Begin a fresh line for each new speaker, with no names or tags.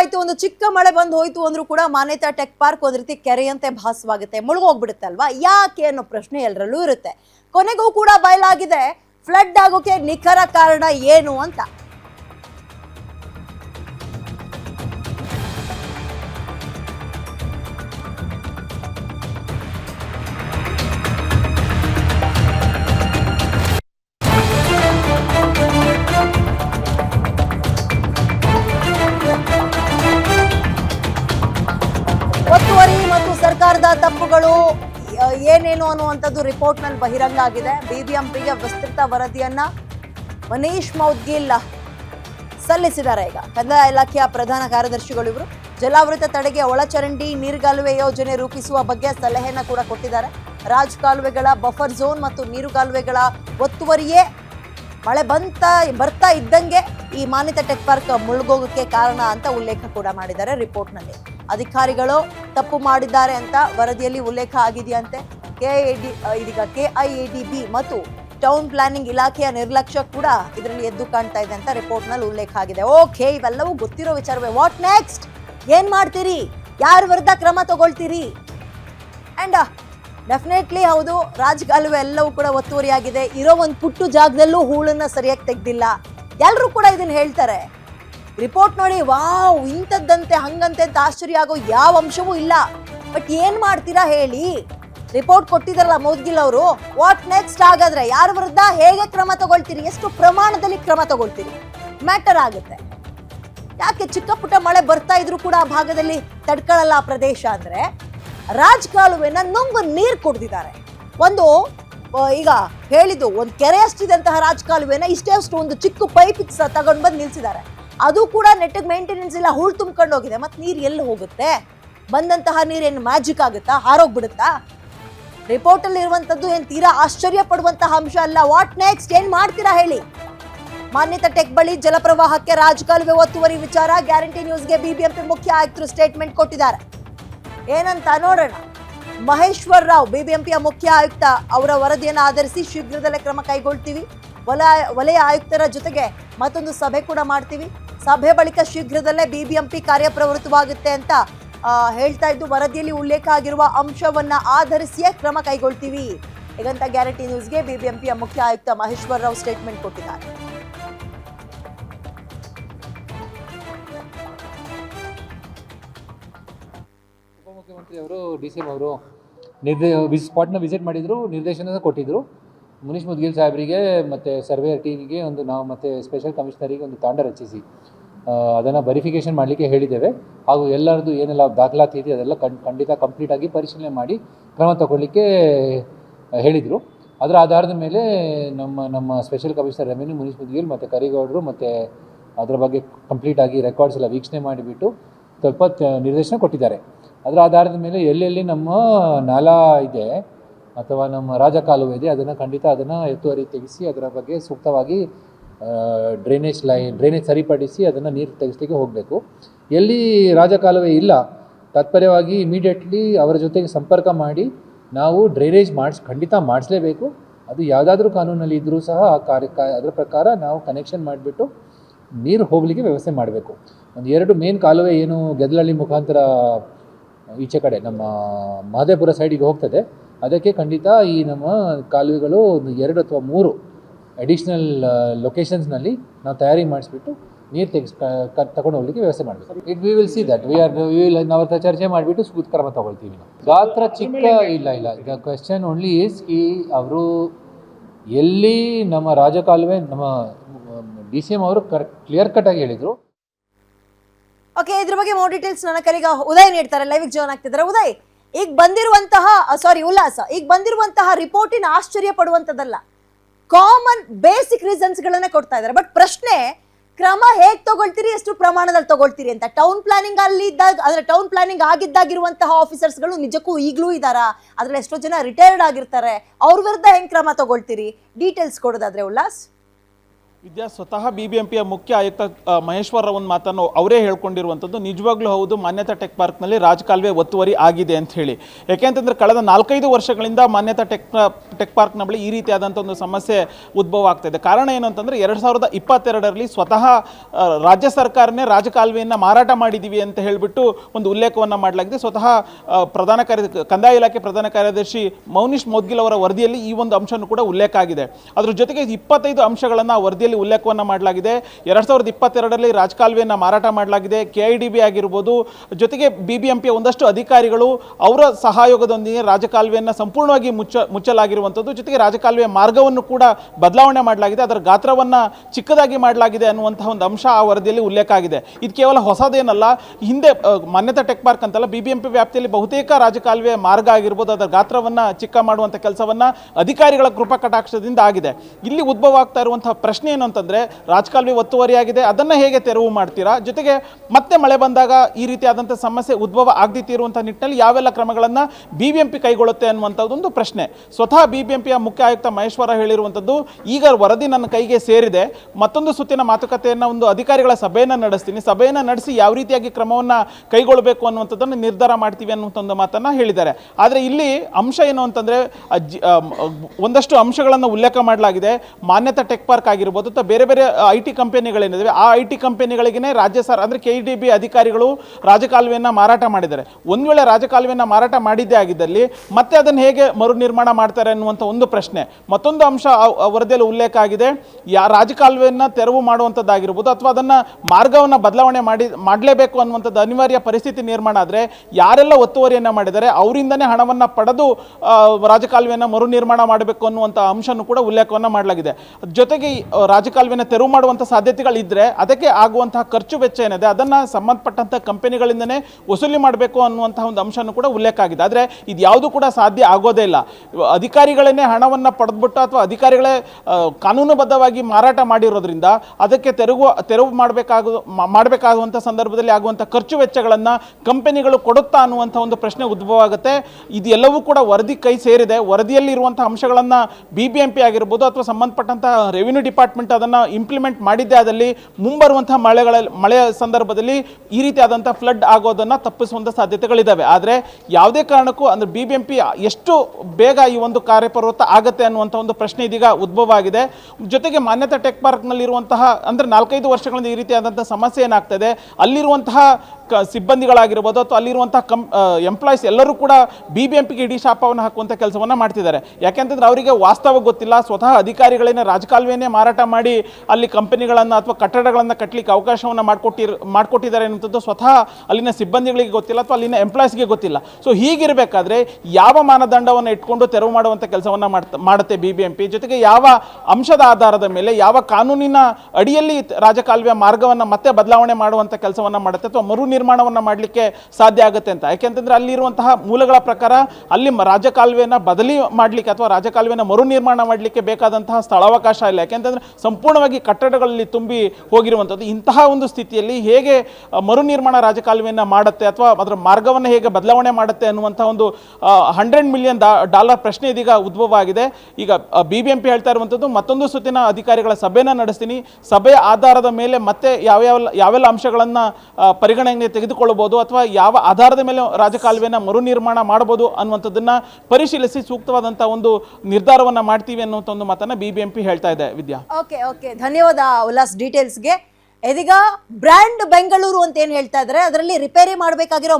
ಶುರುವಾಯಿತು ಒಂದು ಚಿಕ್ಕ ಮಳೆ ಬಂದು ಹೋಯ್ತು ಅಂದ್ರೂ ಕೂಡ ಮಾನ್ಯತಾ ಟೆಕ್ ಪಾರ್ಕ್ ಒಂದು ರೀತಿ ಕೆರೆಯಂತೆ ಭಾಸವಾಗುತ್ತೆ ಮುಳುಗೋಗ್ಬಿಡುತ್ತೆ ಅಲ್ವಾ ಯಾಕೆ ಅನ್ನೋ ಪ್ರಶ್ನೆ ಎಲ್ಲರಲ್ಲೂ ಇರುತ್ತೆ. ಕೊನೆಗೂ ಕೂಡ ಬಯಲಾಗಿದೆ, ಫ್ಲಡ್ ಆಗೋಕೆ ನಿಖರ ಕಾರಣ ಏನು ಅಂತ. ಒತ್ತುವರಿ ಮತ್ತು ಸರ್ಕಾರದ ತಪ್ಪುಗಳು ಏನೇನು ಅನ್ನುವಂಥದ್ದು ರಿಪೋರ್ಟ್ನಲ್ಲಿ ಬಹಿರಂಗ ಆಗಿದೆ. ಬಿಬಿಎಂಪಿಗೆ ವಿಸ್ತೃತ ವರದಿಯನ್ನ ಮನೀಶ್ ಮೌದ್ಗಿಲ್ ಸಲ್ಲಿಸಿದ್ದಾರೆ ಈಗ. ಕಂದಾಯ ಇಲಾಖೆಯ ಪ್ರಧಾನ ಕಾರ್ಯದರ್ಶಿಗಳು ಇವರು. ಜಲಾವೃತ ತಡೆಗೆ ಒಳಚರಂಡಿ, ನೀರುಗಾಲುವೆ ಯೋಜನೆ ರೂಪಿಸುವ ಬಗ್ಗೆ ಸಲಹೆಯನ್ನು ಕೂಡ ಕೊಟ್ಟಿದ್ದಾರೆ. ರಾಜ್ ಕಾಲುವೆಗಳ ಬಫರ್ ಝೋನ್ ಮತ್ತು ನೀರುಗಾಲುವೆಗಳ ಒತ್ತುವರಿಯೇ ಮಳೆ ಬಂತ, ಬರ್ತಾ ಇದ್ದಂಗೆ ಈ ಮಾನ್ಯತಾ ಟೆಕ್ ಪಾರ್ಕ್ ಮುಳುಗೋಗಕ್ಕೆ ಕಾರಣ ಅಂತ ಉಲ್ಲೇಖ ಕೂಡ ಮಾಡಿದ್ದಾರೆ ರಿಪೋರ್ಟ್ನಲ್ಲಿ ಅಧಿಕಾರಿಗಳು ತಪ್ಪು ಮಾಡಿದ್ದಾರೆ ಅಂತ ವರದಿಯಲ್ಲಿ ಉಲ್ಲೇಖ ಆಗಿದೆಯಂತೆ. ಕೆಐಡಿ ಇದೀಗ ಕೆಐಎಡಿಬಿ ಮತ್ತು ಟೌನ್ ಪ್ಲಾನಿಂಗ್ ಇಲಾಖೆಯ ನಿರ್ಲಕ್ಷ್ಯ ಕೂಡ ಇದರಲ್ಲಿ ಎದ್ದು ಕಾಣ್ತಾ ಇದೆ ಅಂತ ರಿಪೋರ್ಟ್ನಲ್ಲಿ ಉಲ್ಲೇಖ ಆಗಿದೆ. ಓಕೆ, ಇವೆಲ್ಲವೂ ಗೊತ್ತಿರೋ ವಿಚಾರವೇ. ವಾಟ್ ನೆಕ್ಸ್ಟ್ ಏನ್ ಮಾಡ್ತೀರಿ? ಯಾರ ವಿರುದ್ಧ ಕ್ರಮ ತಗೊಳ್ತೀರಿ? ಅಂಡ್ ಡೆಫಿನೆಟ್ಲಿ ಹೌದು ರಾಜಕಾಲುವೆ ಎಲ್ಲವೂ ಕೂಡ ಒತ್ತುವರಿಯಾಗಿದೆ. ಇರೋ ಒಂದು ಪುಟ್ಟು ಜಾಗದಲ್ಲೂ ಹೂಳನ್ನ ಸರಿಯಾಗಿ ತೆಗೆದಿಲ್ಲ. ಎಲ್ಲರೂ ಕೂಡ ಇದನ್ನ ಹೇಳ್ತಾರೆ. ರಿಪೋರ್ಟ್ ನೋಡಿ, ವಾವ್, ಇಂಥದ್ದಂತೆ, ಹಂಗಂತೆ ಅಂತ ಆಶ್ಚರ್ಯ ಆಗೋ ಯಾವ ಅಂಶವೂ ಇಲ್ಲ. ಬಟ್ ಏನ್ ಮಾಡ್ತೀರಾ ಹೇಳಿ? ರಿಪೋರ್ಟ್ ಕೊಟ್ಟಿದಾರಲ್ಲ ಮೌದ್ಗಿಲ್ ಅವರು. ವಾಟ್ ನೆಕ್ಸ್ಟ್ ಹಾಗಾದ್ರೆ? ಯಾರ ವಿರುದ್ಧ ಹೇಗೆ ಕ್ರಮ ತಗೊಳ್ತೀರಿ? ಎಷ್ಟು ಪ್ರಮಾಣದಲ್ಲಿ ಕ್ರಮ ತಗೊಳ್ತೀರಿ? ಮ್ಯಾಟರ್ ಆಗುತ್ತೆ. ಯಾಕೆ ಚಿಕ್ಕ ಪುಟ್ಟ ಮಳೆ ಬರ್ತಾ ಇದ್ರು ಕೂಡ ಆ ಭಾಗದಲ್ಲಿ ತಡ್ಕೊಳ್ಳಲ್ಲ ಆ ಪ್ರದೇಶ ಅಂದ್ರೆ, ರಾಜ್ ಕಾಲುವೆನ ನುಂಗು ನೀರು ಕುಡ್ದಿದ್ದಾರೆ. ಒಂದು ಈಗ ಹೇಳಿದ್ದು, ಒಂದು ಕೆರೆ ಅಷ್ಟಿದಂತಹ ರಾಜ್ ಕಾಲುವೆನ ಇಷ್ಟೇ ಅಷ್ಟು ಒಂದು ಚಿಕ್ಕ ಪೈಪ್ ತಗೊಂಡು ಬಂದು ನಿಲ್ಸಿದ್ದಾರೆ. ಅದು ಕೂಡ ನೆಟ್ಟಿಗೆ ಮೇಂಟೆನೆನ್ಸ್ ಇಲ್ಲ ಹೂಳು ತುಂಬ್ಕೊಂಡು ಹೋಗಿದೆ. ಮತ್ತೆ ನೀರು ಎಲ್ಲಿ ಹೋಗುತ್ತೆ? ಬಂದಂತಹ ನೀರು ಏನು ಮ್ಯಾಜಿಕ್ ಆಗುತ್ತಾ? ಹಾರೋಗ್ಬಿಡುತ್ತಾ ರಿಪೋರ್ಟ್ ಅಲ್ಲಿ ಇರುವಂತದ್ದು ಏನ್ ತೀರಾ ಆಶ್ಚರ್ಯ ಪಡುವಂತಹ ಅಂಶ ಅಲ್ಲ. ವಾಟ್ ನೆಕ್ಸ್ಟ್ ಏನ್ ಮಾಡ್ತೀರಾ ಹೇಳಿ? ಮಾನ್ಯತ ಟೆಕ್ ಬಳಿ ಜಲಪ್ರವಾಹಕ್ಕೆ ರಾಜಕಾಲುವೆ ಒತ್ತುವರಿ ವಿಚಾರ ಗ್ಯಾರಂಟಿ ನ್ಯೂಸ್ಗೆ ಬಿಬಿಎಂಪಿ ಮುಖ್ಯ ಆಯುಕ್ತರು ಸ್ಟೇಟ್ಮೆಂಟ್ ಕೊಟ್ಟಿದ್ದಾರೆ. ಏನಂತ ನೋಡೋಣ. ಮಹೇಶ್ವರ್ ರಾವ್ ಬಿಬಿಎಂಪಿಯ ಮುಖ್ಯ ಆಯುಕ್ತ, ಅವರ ವರದಿಯನ್ನು ಆಧರಿಸಿ ಶೀಘ್ರದಲ್ಲೇ ಕ್ರಮ ಕೈಗೊಳ್ತೀವಿ. ವಲಯ ವಲಯ ಆಯುಕ್ತರ ಜೊತೆಗೆ ಮತ್ತೊಂದು ಸಭೆ ಕೂಡ ಮಾಡ್ತೀವಿ. ಸಭೆ ಬಳಿಕ ಶೀಘ್ರದಲ್ಲೇ ಬಿಬಿಎಂಪಿ ಕಾರ್ಯಪ್ರವೃತ್ತವಾಗುತ್ತೆ ಅಂತ ಹೇಳ್ತಾ ಇದ್ದು ವರದಿಯಲ್ಲಿ ಉಲ್ಲೇಖ ಆಗಿರುವ ಅಂಶವನ್ನ ಆಧರಿಸಿಯೇ ಕ್ರಮ ಕೈಗೊಳ್ತೀವಿ. ಹೀಗಂತ ಗ್ಯಾರಂಟಿ ನ್ಯೂಸ್ಗೆ ಬಿಬಿಎಂಪಿಯ ಮುಖ್ಯ ಆಯುಕ್ತ ಮಹೇಶ್ವರ್ ರಾವ್ ಸ್ಟೇಟ್ಮೆಂಟ್ ಕೊಟ್ಟಿದ್ದಾರೆ.
ಅವರು ಡಿ ಸಿ ಎಂ ಅವರು ನಿರ್ದೇ ಸ್ಪಾಟ್ನ ವಿಸಿಟ್ ಮಾಡಿದರು, ನಿರ್ದೇಶನ ಕೊಟ್ಟಿದ್ದರು ಮುನೀಶ್ ಮುದ್ಗಿಲ್ ಸಾಹೇಬರಿಗೆ ಮತ್ತು ಸರ್ವೇಯರ್ ಟೀಮಿಗೆ ಒಂದು ನಾವು ಮತ್ತು ಸ್ಪೆಷಲ್ ಕಮಿಷನರಿಗೆ ಒಂದು ತಾಂಡ ರಚಿಸಿ. ಅದನ್ನು ವೆರಿಫಿಕೇಷನ್ ಮಾಡಲಿಕ್ಕೆ ಹೇಳಿದ್ದೇವೆ. ಹಾಗೂ ಎಲ್ಲರದ್ದು ಏನೆಲ್ಲ ದಾಖಲಾತಿ ಇದೆ, ಅದೆಲ್ಲ ಕಣ್ ಖಂಡಿತ ಕಂಪ್ಲೀಟಾಗಿ ಪರಿಶೀಲನೆ ಮಾಡಿ ಕ್ರಮ ತಗೊಳ್ಳಿಕ್ಕೆ ಹೇಳಿದರು. ಅದರ ಆಧಾರದ ಮೇಲೆ ನಮ್ಮ ನಮ್ಮ special commissioner revenue Munish Moudgil ಮತ್ತು ಕರಿಗೌಡರು ಮತ್ತು ಅದರ ಬಗ್ಗೆ ಕಂಪ್ಲೀಟಾಗಿ ರೆಕಾರ್ಡ್ಸ್ ಎಲ್ಲ ವೀಕ್ಷಣೆ ಮಾಡಿಬಿಟ್ಟು ಸ್ವಲ್ಪ ನಿರ್ದೇಶನ ಕೊಟ್ಟಿದ್ದಾರೆ. ಅದರ ಆಧಾರದ ಮೇಲೆ ಎಲ್ಲೆಲ್ಲಿ ನಮ್ಮ ನಾಲಾ ಇದೆ ಅಥವಾ ನಮ್ಮ ರಾಜಕಾಲುವೆ ಇದೆ, ಅದನ್ನು ಖಂಡಿತ ಅದನ್ನು ಎತ್ತುವರಿ ತೆಗೆಸಿ ಅದರ ಬಗ್ಗೆ ಸೂಕ್ತವಾಗಿ ಡ್ರೈನೇಜ್ ಲೈನ್ ಡ್ರೈನೇಜ್ ಸರಿಪಡಿಸಿ ಅದನ್ನು ನೀರು ತೆಗೆಸಲಿಕ್ಕೆ ಹೋಗಬೇಕು. ಎಲ್ಲಿ ರಾಜಕಾಲುವೆ ಇಲ್ಲ, ತಾತ್ಪರ್ಯವಾಗಿ ಇಮಿಡಿಯೇಟ್ಲಿ ಅವರ ಜೊತೆಗೆ ಸಂಪರ್ಕ ಮಾಡಿ ನಾವು ಡ್ರೈನೇಜ್ ಮಾಡಿಸ್, ಖಂಡಿತ ಮಾಡಿಸ್ಲೇಬೇಕು. ಅದು ಯಾವುದಾದ್ರೂ ಕಾನೂನಲ್ಲಿ ಇದ್ದರೂ ಸಹ ಆ ಕಾರ್ಯ ಅದರ ಪ್ರಕಾರ ನಾವು ಕನೆಕ್ಷನ್ ಮಾಡಿಬಿಟ್ಟು ನೀರು ಹೋಗಲಿಕ್ಕೆ ವ್ಯವಸ್ಥೆ ಮಾಡಬೇಕು. ಒಂದು ಎರಡು ಮೇನ್ ಕಾಲುವೆ ಏನು ಗೆದಲಳ್ಳಿ ಮುಖಾಂತರ ಈಚೆ ಕಡೆ ನಮ್ಮ ಮಹದೇಪುರ ಸೈಡಿಗೆ ಹೋಗ್ತದೆ. ಅದಕ್ಕೆ ಖಂಡಿತ ಈ ನಮ್ಮ ಕಾಲುವೆಗಳು ಎರಡು ಅಥವಾ ಮೂರು ಅಡಿಷ್ನಲ್ ಲೊಕೇಶನ್ಸ್ನಲ್ಲಿ ನಾವು ತಯಾರಿ ಮಾಡಿಸ್ಬಿಟ್ಟು ನೀರು ತೆಗೆಸ್ ತಗೊಂಡು ಹೋಗ್ಲಿಕ್ಕೆ ವ್ಯವಸ್ಥೆ ಮಾಡಬೇಕು. It we will see that we are we will ನಾವು ಹತ್ರ ಚರ್ಚೆ ಮಾಡಿಬಿಟ್ಟು ಸೂಕ್ತ ಕ್ರಮ ತಗೊಳ್ತೀವಿ ನಾವು. ಗಾತ್ರ ಚಿಕ್ಕ ಇಲ್ಲ ಇಲ್ಲ. ದ ಕ್ವೆಶನ್ ಓನ್ಲಿ ಈಸ್ ಕಿ ಅವರು ಎಲ್ಲಿ ನಮ್ಮ ರಾಜಕಾಲುವೆ, ನಮ್ಮ ಡಿ ಸಿ ಎಂ ಅವರು ಕ್ಲಿಯರ್ ಕಟ್ ಆಗಿ ಹೇಳಿದರು.
ಓಕೆ ಇದ್ರ ಬಗ್ಗೆ ಮೋರ್ ಡೀಟೇಲ್ಸ್ ನನ್ನ ಕರೆಗ ಉದಯ್ ನೀಡ್ತಾರೆ. ಲೈವ್ಗೆ ಜಾಯ್ನ್ ಆಗ್ತಿದ್ದಾರೆ. ಉದಯ್, ಈಗ ಬಂದಿರುವಂತಹ ಸಾರಿ ಉಲ್ಲಾಸ, ಈಗ ಬಂದಿರುವಂತಹ ರಿಪೋರ್ಟಿನ ಆಶ್ಚರ್ಯ ಪಡುವಂತದಲ್ಲ ಕಾಮನ್ ಬೇಸಿಕ್ ರೀಸನ್ಸ್ ಗಳನ್ನ ಕೊಡ್ತಾ ಇದ್ದಾರೆ. ಬಟ್ ಪ್ರಶ್ನೆ, ಕ್ರಮ ಹೇಗೆ ತಗೊಳ್ತೀರಿ, ಎಷ್ಟು ಪ್ರಮಾಣದಲ್ಲಿ ತಗೊಳ್ತೀರಿ ಅಂತ. ಟೌನ್ ಪ್ಲಾನಿಂಗ್ ಅಲ್ಲಿ ಇದ್ದಾಗ, ಅಂದ್ರೆ ಟೌನ್ ಪ್ಲಾನಿಂಗ್ ಆಗಿದ್ದಾಗಿರುವಂತಹ ಆಫೀಸರ್ಸ್ಗಳು ನಿಜಕ್ಕೂ ಈಗಲೂ ಇದ್ದಾರಾ? ಅದ್ರಲ್ಲಿ ಎಷ್ಟೋ ಜನ ರಿಟೈರ್ಡ್ ಆಗಿರ್ತಾರೆ. ಅವ್ರ ವಿರುದ್ಧ ಹೆಂಗ್ ಕ್ರಮ ತಗೊಳ್ತೀರಿ? ಡೀಟೇಲ್ಸ್ ಕೊಡೋದಾದ್ರೆ ಉಲ್ಲಾಸ್.
ವಿದ್ಯಾ ಸ್ವತಃ ಬಿ ಬಿ ಎಂ ಪಿಯ ಮುಖ್ಯ ಆಯುಕ್ತ ಮಹೇಶ್ವರರ ಮಹೇಶ್ವರ ಒಂದು ಮಾತನ್ನು ಅವರೇ ಹೇಳ್ಕೊಂಡಿರುವಂಥದ್ದು. ನಿಜವಾಗ್ಲೂ ಹೌದು, ಮಾನ್ಯತಾ ಟೆಕ್ ಪಾರ್ಕ್ನಲ್ಲಿ ರಾಜಕಾಲುವೆ ಒತ್ತುವರಿ ಆಗಿದೆ ಅಂತ ಹೇಳಿ. ಯಾಕೆಂತಂದ್ರೆ ಕಳೆದ ನಾಲ್ಕೈದು ವರ್ಷಗಳಿಂದ ಮಾನ್ಯತಾ ಟೆಕ್ ಟೆಕ್ ಪಾರ್ಕ್ನ ಬಳಿ ಈ ರೀತಿಯಾದಂಥ ಒಂದು ಸಮಸ್ಯೆ ಉದ್ಭವ ಆಗ್ತಾ ಇದೆ. ಕಾರಣ ಏನು ಅಂತಂದರೆ ಎರಡು ಸಾವಿರದ ಇಪ್ಪತ್ತೆರಡರಲ್ಲಿ ಸ್ವತಃ ರಾಜ್ಯ ಸರ್ಕಾರನೇ ರಾಜಕಾಲುವೆಯನ್ನು ಮಾರಾಟ ಮಾಡಿದ್ದೀವಿ ಅಂತ ಹೇಳಿಬಿಟ್ಟು ಒಂದು ಉಲ್ಲೇಖವನ್ನು ಮಾಡಲಾಗಿದೆ. ಸ್ವತಃ ಪ್ರಧಾನ ಕಾರ್ಯ, ಕಂದಾಯ ಇಲಾಖೆ ಪ್ರಧಾನ ಕಾರ್ಯದರ್ಶಿ ಮೌನಿಶ್ ಮೋದ್ಗಿಲ್ ಅವರ ವರದಿಯಲ್ಲಿ ಈ ಒಂದು ಅಂಶನೂ ಕೂಡ ಉಲ್ಲೇಖ ಆಗಿದೆ. ಅದರ ಜೊತೆಗೆ ಇಪ್ಪತ್ತೈದು ಅಂಶಗಳನ್ನು ಆ ವರದಿಯಲ್ಲಿ ಉಲ್ಲೇಖವನ್ನು ಮಾಡಲಾಗಿದೆ. ಎರಡು ಸಾವಿರದ ಇಪ್ಪತ್ತೆರಡರಲ್ಲಿ ರಾಜಕಾಲುವೆಯನ್ನು ಮಾರಾಟ ಮಾಡಲಾಗಿದೆ. ಕೆ ಐ ಡಿ ಬಿ ಆಗಿರ್ಬೋದು, ಜೊತೆಗೆ ಬಿ ಬಿ ಎಂ ಪಿಯ ಒಂದಷ್ಟು ಅಧಿಕಾರಿಗಳು ಅವರ ಸಹಯೋಗದೊಂದಿಗೆ ರಾಜಕಾಲುವೆಯನ್ನು ಸಂಪೂರ್ಣವಾಗಿ ಮುಚ್ಚ ಮುಚ್ಚಲಾಗಿರುವಂಥದ್ದು ಜೊತೆಗೆ ರಾಜಕಾಲುವೆ ಮಾರ್ಗವನ್ನು ಕೂಡ ಬದಲಾವಣೆ ಮಾಡಲಾಗಿದೆ. ಅದರ ಗಾತ್ರವನ್ನು ಚಿಕ್ಕದಾಗಿ ಮಾಡಲಾಗಿದೆ ಅನ್ನುವಂತಹ ಒಂದು ಅಂಶ ಆ ವರದಿಯಲ್ಲಿ ಉಲ್ಲೇಖ ಆಗಿದೆ. ಇದು ಕೇವಲ ಹೊಸದೇನಲ್ಲ, ಹಿಂದೆ ಮಾನ್ಯತಾ ಟೆಕ್ ಪಾರ್ಕ್ ಅಂತಲ್ಲ ಬಿ ಬಿ ಎಂ ಪಿ ವ್ಯಾಪ್ತಿಯಲ್ಲಿ ಬಹುತೇಕ ರಾಜಕಾಲುವೆ ಮಾರ್ಗ ಆಗಿರ್ಬೋದು, ಅದರ ಗಾತ್ರವನ್ನು ಚಿಕ್ಕ ಮಾಡುವಂಥ ಕೆಲಸವನ್ನು ಅಧಿಕಾರಿಗಳ ಕೃಪಾ ಕಟಾಕ್ಷದಿಂದ ಆಗಿದೆ. ಇಲ್ಲಿ ಉದ್ಭವ ಆಗ್ತಾ ಇರುವಂತಹ ಪ್ರಶ್ನೆ ಏನು ಅಂತಂದ್ರೆ ರಾಜಕಾಲುವೆ ಒತ್ತುವರಿಯಾಗಿದೆ, ಅದನ್ನು ಹೇಗೆ ತೆರವು ಮಾಡ್ತೀರಾ? ಜೊತೆಗೆ ಮತ್ತೆ ಮಳೆ ಬಂದಾಗ ಈ ರೀತಿಯಾದಂಥ ಸಮಸ್ಯೆ ಉದ್ಭವ ಆಗದಿತ್ತಿರುವಂಥ ನಿಟ್ಟಿನಲ್ಲಿ ಯಾವೆಲ್ಲ ಕ್ರಮಗಳನ್ನು ಬಿ ಬಿ ಎಂ ಪಿ ಕೈಗೊಳ್ಳುತ್ತೆ ಅನ್ನುವಂಥದ್ದೊಂದು ಪ್ರಶ್ನೆ. ಸ್ವತಃ ಬಿ ಬಿ ಎಂ ಪಿಯ ಮುಖ್ಯ ಆಯುಕ್ತ ಮಹೇಶ್ವರ ಹೇಳಿರುವಂಥದ್ದು, ಈಗ ವರದಿ ನನ್ನ ಕೈಗೆ ಸೇರಿದೆ. ಮತ್ತೊಂದು ಸುತ್ತಿನ ಮಾತುಕತೆಯನ್ನು ಒಂದು ಅಧಿಕಾರಿಗಳ ಸಭೆಯನ್ನು ನಡೆಸ್ತೀನಿ. ಸಭೆಯನ್ನು ನಡೆಸಿ ಯಾವ ರೀತಿಯಾಗಿ ಕ್ರಮವನ್ನು ಕೈಗೊಳ್ಳಬೇಕು ಅನ್ನುವಂಥದ್ದನ್ನು ನಿರ್ಧಾರ ಮಾಡ್ತೀವಿ ಅನ್ನುವಂಥ ಮಾತನ್ನು ಹೇಳಿದ್ದಾರೆ. ಆದರೆ ಇಲ್ಲಿ ಅಂಶ ಏನು ಅಂತಂದರೆ ಒಂದಷ್ಟು ಅಂಶಗಳನ್ನು ಉಲ್ಲೇಖ ಮಾಡಲಾಗಿದೆ. ಮಾನ್ಯತಾ ಟೆಕ್ ಪಾರ್ಕ್ ಆಗಿರ್ಬೋದು ಅಥವಾ ಬೇರೆ ಬೇರೆ ಐ ಟಿ ಕಂಪನಿಗಳೇನಿದ್ದಾವೆ ಆ ಐ ಟಿ ಕಂಪನಿಗಳಿಗೇ ರಾಜ್ಯ ಸರ್, ಅಂದರೆ ಕೆ ಡಿ ಬಿ ಅಧಿಕಾರಿಗಳು ರಾಜಕಾಲುವೆಯನ್ನು ಮಾರಾಟ ಮಾಡಿದ್ದಾರೆ. ಒಂದು ವೇಳೆ ರಾಜಕಾಲುವೆಯನ್ನು ಮಾರಾಟ ಮಾಡಿದ್ದೇ ಆಗಿದ್ದಲ್ಲಿ ಮತ್ತೆ ಅದನ್ನು ಹೇಗೆ ಮರು ನಿರ್ಮಾಣ ಮಾಡ್ತಾರೆ ಅನ್ನುವಂಥ ಒಂದು ಪ್ರಶ್ನೆ. ಮತ್ತೊಂದು ಅಂಶ ವರದಿಯಲ್ಲಿ ಉಲ್ಲೇಖ ಆಗಿದೆ. ಯಾ, ರಾಜಕಾಲುವೆಯನ್ನು ತೆರವು ಮಾಡುವಂಥದ್ದಾಗಿರ್ಬೋದು ಅಥವಾ ಅದನ್ನು ಮಾರ್ಗವನ್ನು ಬದಲಾವಣೆ ಮಾಡಿ, ಮಾಡಲೇಬೇಕು ಅನ್ನುವಂಥದ್ದು ಅನಿವಾರ್ಯ ಪರಿಸ್ಥಿತಿ ನಿರ್ಮಾಣ ಆದರೆ ಯಾರೆಲ್ಲ ಒತ್ತುವರಿಯನ್ನು ಮಾಡಿದ್ದಾರೆ, ಅವರಿಂದನೇ ಹಣವನ್ನು ಪಡೆದು ರಾಜಕಾಲುವೆಯನ್ನು ಮರು ನಿರ್ಮಾಣ ಮಾಡಬೇಕು ಅನ್ನುವಂಥ ಅಂಶನೂ ಕೂಡ ಉಲ್ಲೇಖವನ್ನು ಮಾಡಲಾಗಿದೆ. ಜೊತೆಗೆ ರಾಜಕಾಲುವೆಯನ್ನು ತೆರವು ಮಾಡುವಂಥ ಸಾಧ್ಯತೆಗಳಿದ್ದರೆ ಅದಕ್ಕೆ ಆಗುವಂತಹ ಖರ್ಚು ವೆಚ್ಚ ಏನಿದೆ, ಅದನ್ನು ಸಂಬಂಧಪಟ್ಟಂಥ ಕಂಪನಿಗಳಿಂದನೇ ವಸೂಲಿ ಮಾಡಬೇಕು ಅನ್ನುವಂತಹ ಒಂದು ಅಂಶನೂ ಕೂಡ ಉಲ್ಲೇಖ ಆಗಿದೆ. ಆದರೆ ಇದು ಯಾವುದು ಕೂಡ ಸಾಧ್ಯ ಆಗೋದೇ ಇಲ್ಲ. ಅಧಿಕಾರಿಗಳನ್ನೇ ಹಣವನ್ನು ಪಡೆದ್ಬಿಟ್ಟು ಅಥವಾ ಅಧಿಕಾರಿಗಳೇ ಕಾನೂನುಬದ್ಧವಾಗಿ ಮಾರಾಟ ಮಾಡಿರೋದ್ರಿಂದ ಅದಕ್ಕೆ ತೆರವು ತೆರವು ಮಾಡಬೇಕಾಗ ಮಾಡಬೇಕಾಗುವಂಥ ಸಂದರ್ಭದಲ್ಲಿ ಆಗುವಂಥ ಖರ್ಚು ವೆಚ್ಚಗಳನ್ನು ಕಂಪನಿಗಳು ಕೊಡುತ್ತಾ ಅನ್ನುವಂಥ ಒಂದು ಪ್ರಶ್ನೆ ಉದ್ಭವ ಆಗುತ್ತೆ. ಇದೆಲ್ಲವೂ ಕೂಡ ವರದಿ ಕೈ ಸೇರಿದೆ. ವರದಿಯಲ್ಲಿ ಇರುವಂಥ ಅಂಶಗಳನ್ನು ಬಿ ಬಿ ಎಂ ಪಿ ಆಗಿರ್ಬೋದು ಅಥವಾ ಸಂಬಂಧಪಟ್ಟಂತಹ ರೆವಿನ್ಯೂ ಡಿಪಾರ್ಟ್ಮೆಂಟ್ ಅದನ್ನು ಇಂಪ್ಲಿಮೆಂಟ್ ಮಾಡಿದ್ದೆ ಆದಲ್ಲಿ ಮುಂಬರುವಂಥ ಮಳೆಗಳಲ್ಲಿ ಮಳೆಯ ಸಂದರ್ಭದಲ್ಲಿ ಈ ರೀತಿಯಾದಂಥ ಫ್ಲಡ್ ಆಗೋದನ್ನು ತಪ್ಪಿಸುವಂಥ ಸಾಧ್ಯತೆಗಳಿದ್ದಾವೆ ಆದರೆ ಯಾವುದೇ ಕಾರಣಕ್ಕೂ ಅಂದರೆ ಬಿ ಬಿ ಎಂ ಪಿ ಎಷ್ಟು ಬೇಗ ಈ ಒಂದು ಕಾರ್ಯಪರ್ವತ ಆಗುತ್ತೆ ಅನ್ನುವಂಥ ಒಂದು ಪ್ರಶ್ನೆ ಇದೀಗ ಉದ್ಭವ ಆಗಿದೆ. ಜೊತೆಗೆ ಮಾನ್ಯತಾ ಟೆಕ್ ಪಾರ್ಕ್ನಲ್ಲಿರುವಂತಹ ಅಂದರೆ ನಾಲ್ಕೈದು ವರ್ಷಗಳಿಂದ ಈ ರೀತಿಯಾದಂಥ ಸಮಸ್ಯೆ ಏನಾಗ್ತದೆ ಅಲ್ಲಿರುವಂತಹ ಕ, ಸಿಬ್ಬಂದಿಗಳಾಗಿರ್ಬೋದು ಅಥವಾ ಅಲ್ಲಿರುವಂತಹ ಕಂ ಎಂಪ್ಲಾಯೀಸ್ ಎಲ್ಲರೂ ಕೂಡ ಬಿ ಬಿ ಎಂ ಪಿಗೆ ಇಡೀ ಶಾಪವನ್ನು ಹಾಕುವಂಥ ಕೆಲಸವನ್ನು ಮಾಡ್ತಿದ್ದಾರೆ. ಯಾಕೆಂತಂದ್ರೆ ಅವರಿಗೆ ವಾಸ್ತವ ಗೊತ್ತಿಲ್ಲ, ಸ್ವತಃ ಅಧಿಕಾರಿಗಳೇನೇ ರಾಜಕಾಲುವೆನೇ ಮಾರಾಟ ಮಾಡಿ ಅಲ್ಲಿ ಕಂಪನಿಗಳನ್ನು ಅಥವಾ ಕಟ್ಟಡಗಳನ್ನು ಕಟ್ಟಲಿಕ್ಕೆ ಅವಕಾಶವನ್ನು ಮಾಡಿಕೊಟ್ಟಿರ್, ಮಾಡಿಕೊಟ್ಟಿದ್ದಾರೆ ಅನ್ನುವಂಥದ್ದು ಸ್ವತಃ ಅಲ್ಲಿನ ಸಿಬ್ಬಂದಿಗಳಿಗೆ ಗೊತ್ತಿಲ್ಲ ಅಥವಾ ಅಲ್ಲಿನ ಎಂಪ್ಲಾಯ್ಸ್ಗೆ ಗೊತ್ತಿಲ್ಲ. ಸೊ ಹೀಗಿರಬೇಕಾದ್ರೆ ಯಾವ ಮಾನದಂಡವನ್ನು ಇಟ್ಕೊಂಡು ತೆರವು ಮಾಡುವಂಥ ಕೆಲಸವನ್ನು ಮಾಡ್ತ, ಮಾಡುತ್ತೆ ಬಿ ಬಿ ಜೊತೆಗೆ ಯಾವ ಅಂಶದ ಆಧಾರದ ಮೇಲೆ ಯಾವ ಕಾನೂನಿನ ಅಡಿಯಲ್ಲಿ ರಾಜಕಾಲುವೆ ಮಾರ್ಗವನ್ನು ಮತ್ತೆ ಬದಲಾವಣೆ ಮಾಡುವಂಥ ಕೆಲಸವನ್ನು ಮಾಡುತ್ತೆ ಅಥವಾ ಮರು ನಿರ್ಮಾಣವನ್ನು ಮಾಡಲಿಕ್ಕೆ ಸಾಧ್ಯ ಆಗುತ್ತೆ ಅಂತ? ಯಾಕೆಂತಂದರೆ ಅಲ್ಲಿರುವಂತಹ ಮೂಲಗಳ ಪ್ರಕಾರ ಅಲ್ಲಿ ರಾಜಕಾಲುವೆಯನ್ನು ರಾಜಕಾಲುವೆನ ಬದಲಿ ಮಾಡಲಿಕ್ಕೆ ಅಥವಾ ರಾಜಕಾಲುವೆನ ಮರು ನಿರ್ಮಾಣ ಮಾಡಲಿಕ್ಕೆ ಬೇಕಾದಂತಹ ಸ್ಥಳಾವಕಾಶ ಇಲ್ಲ. ಯಾಕೆಂತಂದ್ರೆ ಸಂಪೂರ್ಣವಾಗಿ ಕಟ್ಟಡಗಳಲ್ಲಿ ತುಂಬಿ ಹೋಗಿರುವಂಥದ್ದು. ಇಂತಹ ಒಂದು ಸ್ಥಿತಿಯಲ್ಲಿ ಹೇಗೆ ಮರುನಿರ್ಮಾಣ ಮರು ನಿರ್ಮಾಣ ರಾಜಕಾಲುವೆಯನ್ನು ಮಾಡುತ್ತೆ ಅಥವಾ ಅದರ ಮಾರ್ಗವನ್ನು ಹೇಗೆ ಬದಲಾವಣೆ ಮಾಡುತ್ತೆ ಅನ್ನುವಂಥ ಒಂದು ಹಂಡ್ರೆಡ್ ಮಿಲಿಯನ್ ಡಾಲರ್ ಪ್ರಶ್ನೆ ಇದೀಗ ಉದ್ಭವ ಆಗಿದೆ ಈಗ ಬಿ ಬಿ ಎಂ ಪಿ ಹೇಳ್ತಾ ಇರುವಂಥದ್ದು, ಮತ್ತೊಂದು ಸುತ್ತಿನ ಅಧಿಕಾರಿಗಳ ಸಭೆನ ನಡೆಸ್ತೀನಿ. ಸಭೆಯ ಆಧಾರದ ಮೇಲೆ ಮತ್ತೆ ಯಾವ ಯಾವ ಯಾವೆಲ್ಲ ಅಂಶಗಳನ್ನು ಪರಿಗಣನೆ ತೆಗೆದುಕೊಳ್ಳಬಹುದು ಅಥವಾ ಯಾವ ಆಧಾರದ ಮೇಲೆ ರಾಜಕಾಲುವೆಯನ್ನು ಮರು ನಿರ್ಮಾಣ ಮಾಡಬಹುದು ಅನ್ನುವಂಥದ್ದನ್ನು ಪರಿಶೀಲಿಸಿ ಸೂಕ್ತವಾದಂಥ ಒಂದು ನಿರ್ಧಾರವನ್ನು ಮಾಡ್ತೀವಿ ಅನ್ನುವಂಥ ಒಂದು ಮಾತನ್ನು ಬಿ ಬಿ ಎಂ ಹೇಳ್ತಾ ಇದೆ. ವಿದ್ಯಾ.
Okay okay. ಧನ್ಯವಾದ ಉಲ್ಲಾಸ್ ಡೀಟೇಲ್ಸ್ಗೆ. ಇದೀಗ ಬ್ರ್ಯಾಂಡ್ ಬೆಂಗಳೂರು ಅಂತ ಏನು ಹೇಳ್ತಾ ಇದ್ದಾರೆ ಅದರಲ್ಲಿ ರಿಪೇರಿ ಮಾಡಬೇಕಾಗಿರೋ